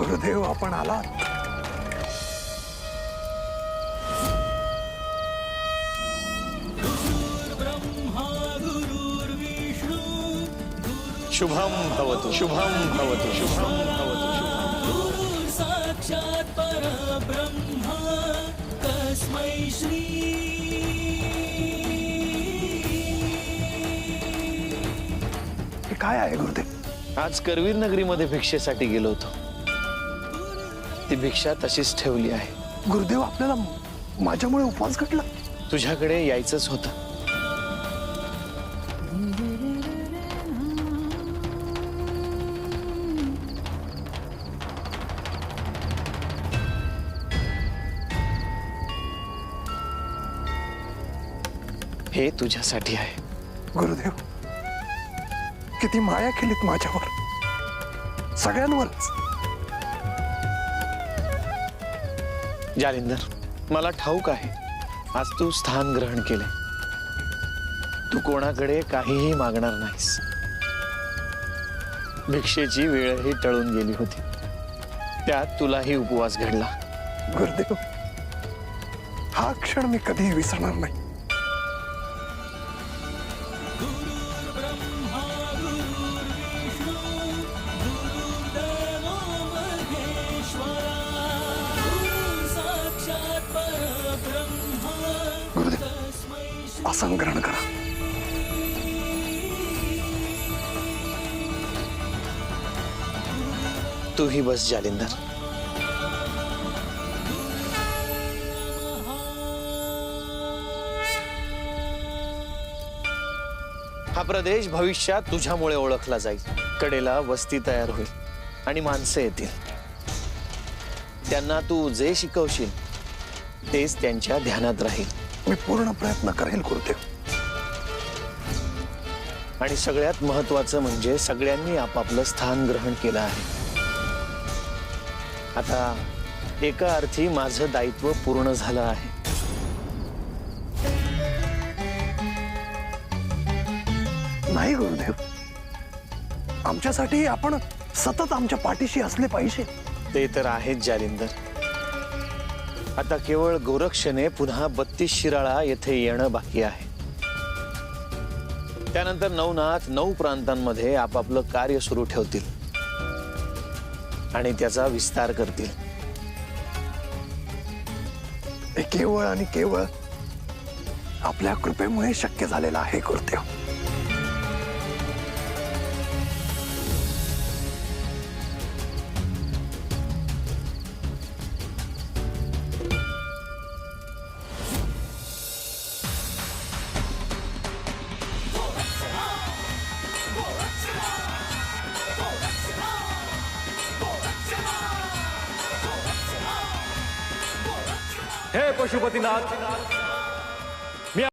गुरुदेव आपण आलात. शुभम भवतु शुभम भवतु शुभम भवतु साक्षात् परब्रह्म तस्मै श्री काय आहे गुरुदेव? आज करवीर नगरीमध्ये भिक्षेसाठी गेलो होतो. ती भिक्षा तशीच ठेवली आहे. गुरुदेव आपल्याला माझ्यामुळे उपवास घडला. तुझ्याकडे यायचंच होतं. हे तुझ्यासाठी आहे. गुरुदेव किती माया केलीत माझ्यावर. सगळ्यांवरच. जालिंदर, मला ठाऊक आहे, आज तू स्थान ग्रहण केले तू कोणाकडे काहीही मागणार नाहीस. भिक्षेची वेळही टळून गेली होती. त्यात तुलाही उपवास घडला. गुरुदेव, हा क्षण मी कधीही विसरणार नाही. आसन ग्रहण करा तूही बस, जालिंदर. हा प्रदेश भविष्यात तुझ्यामुळे ओळखला जाईल. कडेला वस्ती तयार त्यांना तू जे शिकवशील, तेच त्यांच्या राहील. मी पूर्ण प्रयत्न करेल गुरुदेव. आणि सगळ्यात महत्वाचं म्हणजे सगळ्यांनी आपापलं स्थान ग्रहण केलं आहे. आता एका अर्थी माझं दायित्व पूर्ण झालं आहे. नाही गुरुदेव. आमच्यासाठी आपण सतत आमच्या पाठीशी असले पाहिजे. ते तर आहेत जालिंदर. आता केवळ गोरक्षने पुन्हा बत्तीस शिराळा येथे येणं बाकी आहे. त्यानंतर नवनाथ नऊ प्रांतांमध्ये आपापलं कार्य सुरू ठेवतील. आणि त्याचा विस्तार करतील. हे केवळ आणि केवळ आपल्या कृपेमुळे शक्य झालेलं आहे गुरुदेव. हे पशुपतीनाथ।